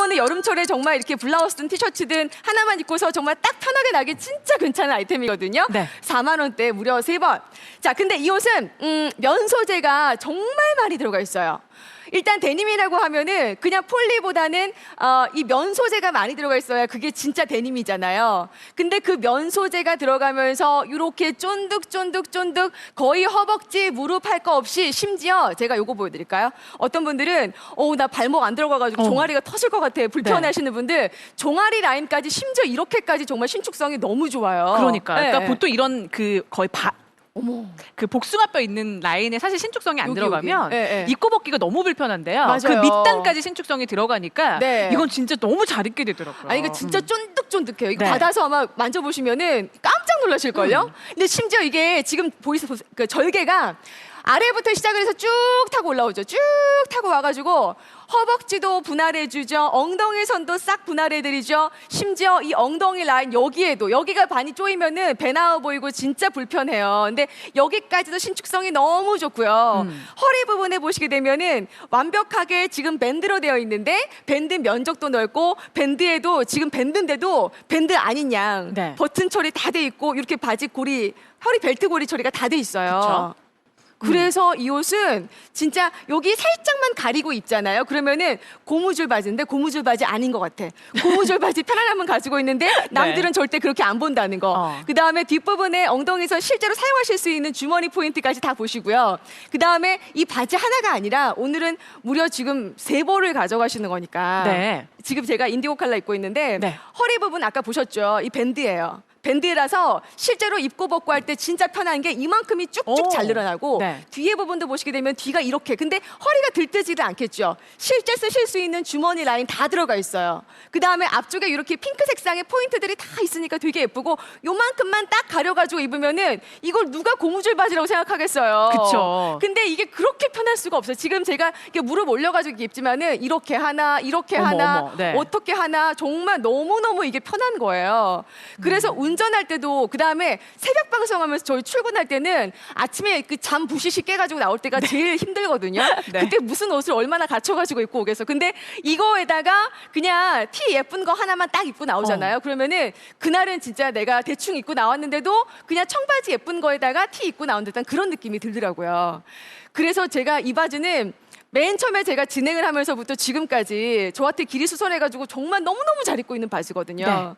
이번에 여름철에 정말 이렇게 블라우스든 티셔츠든 하나만 입고서 정말 딱 편하게 나기 진짜 괜찮은 아이템이거든요. 네. 4만 원대 무려 세 번. 자, 근데 이 옷은 음, 면 소재가 정말 많이 들어가 있어요. 일단 데님이라고 하면은 그냥 폴리보다는 어, 이 면 소재가 많이 들어가 있어야 그게 진짜 데님이잖아요. 근데 그 면 소재가 들어가면서 이렇게 쫀득쫀득쫀득 거의 허벅지 무릎 할 거 없이 심지어 제가 요거 보여드릴까요? 어떤 분들은 어나 발목 안 들어가가지고 어. 종아리가 터질 것 같아 불편해하시는 분들 종아리 라인까지 심지어 이렇게까지 정말 신축성이 너무 좋아요. 그러니까, 네. 그러니까 보통 이런 그 거의 바, 어머. 그 복숭아뼈 있는 라인에 사실 신축성이 안 여기, 들어가면 여기. 예, 예. 입고 벗기가 너무 불편한데요. 맞아요. 그 밑단까지 신축성이 들어가니까 네. 이건 진짜 너무 잘 입게 되더라고요. 아니 이거 진짜 쫀득쫀득해요. 이거 네. 받아서 아마 만져보시면은 깜짝 놀라실 걸요. 근데 심지어 이게 지금 보이세요? 그 절개가 아래부터 시작을 해서 쭉 타고 올라오죠. 쭉 타고 와가지고 허벅지도 분할해주죠. 엉덩이 선도 싹 분할해드리죠. 심지어 이 엉덩이 라인 여기에도 여기가 반이 쪼이면은 배 나와 보이고 진짜 불편해요. 근데 여기까지도 신축성이 너무 좋고요. 음. 허리 부분에 보시게 되면은 완벽하게 지금 밴드로 되어 있는데 밴드 면적도 넓고 밴드에도 지금 밴드인데도 밴드 아닌 양 네. 버튼 처리 다 돼 있고 이렇게 바지 고리 허리 벨트 고리 처리가 다 돼 있어요. 그쵸? 그래서 이 옷은 진짜 여기 살짝만 가리고 있잖아요. 그러면은 고무줄 바지인데 고무줄 바지 아닌 것 같아. 고무줄 바지 편안함은 가지고 있는데 남들은 절대 그렇게 안 본다는 거. 어. 그 다음에 뒷부분에 엉덩이에서 실제로 사용하실 수 있는 주머니 포인트까지 다 보시고요. 그 다음에 이 바지 하나가 아니라 오늘은 무려 지금 세 벌을 가져가시는 거니까. 네. 지금 제가 인디고 칼라 입고 있는데 네. 허리 부분 아까 보셨죠? 이 밴드예요. 밴드라서 실제로 입고 벗고 할 때 진짜 편한 게 이만큼이 쭉쭉 오. 잘 늘어나고 네. 뒤에 부분도 보시게 되면 뒤가 이렇게 근데 허리가 들뜨지를 않겠죠. 실제 쓰실 수 있는 주머니 라인 다 들어가 있어요. 그 다음에 앞쪽에 이렇게 핑크 색상의 포인트들이 다 있으니까 되게 예쁘고 요만큼만 딱 가려가지고 입으면은 이걸 누가 고무줄 바지라고 생각하겠어요. 그쵸. 근데 이게 그렇게 편할 수가 없어요. 지금 제가 이렇게 무릎 올려가지고 입지만은 이렇게 하나, 이렇게 어머, 하나, 어머, 네. 어떻게 하나 정말 너무너무 이게 편한 거예요. 그래서 음. 운전할 때도 그 다음에 새벽 방송하면서 저희 출근할 때는 아침에 그 잠 부시시 깨가지고 나올 때가 제일 힘들거든요. 네. 그때 무슨 옷을 얼마나 갖춰가지고 입고 오겠어. 근데 이거에다가 그냥 티 예쁜 거 하나만 딱 입고 나오잖아요. 어. 그러면은 그날은 진짜 내가 대충 입고 나왔는데도 그냥 청바지 예쁜 거에다가 티 입고 나온 듯한 그런 느낌이 들더라고요. 그래서 제가 이 바지는 맨 처음에 제가 진행을 하면서부터 지금까지 저한테 길이 수선해가지고 정말 너무너무 잘 입고 있는 바지거든요. 네.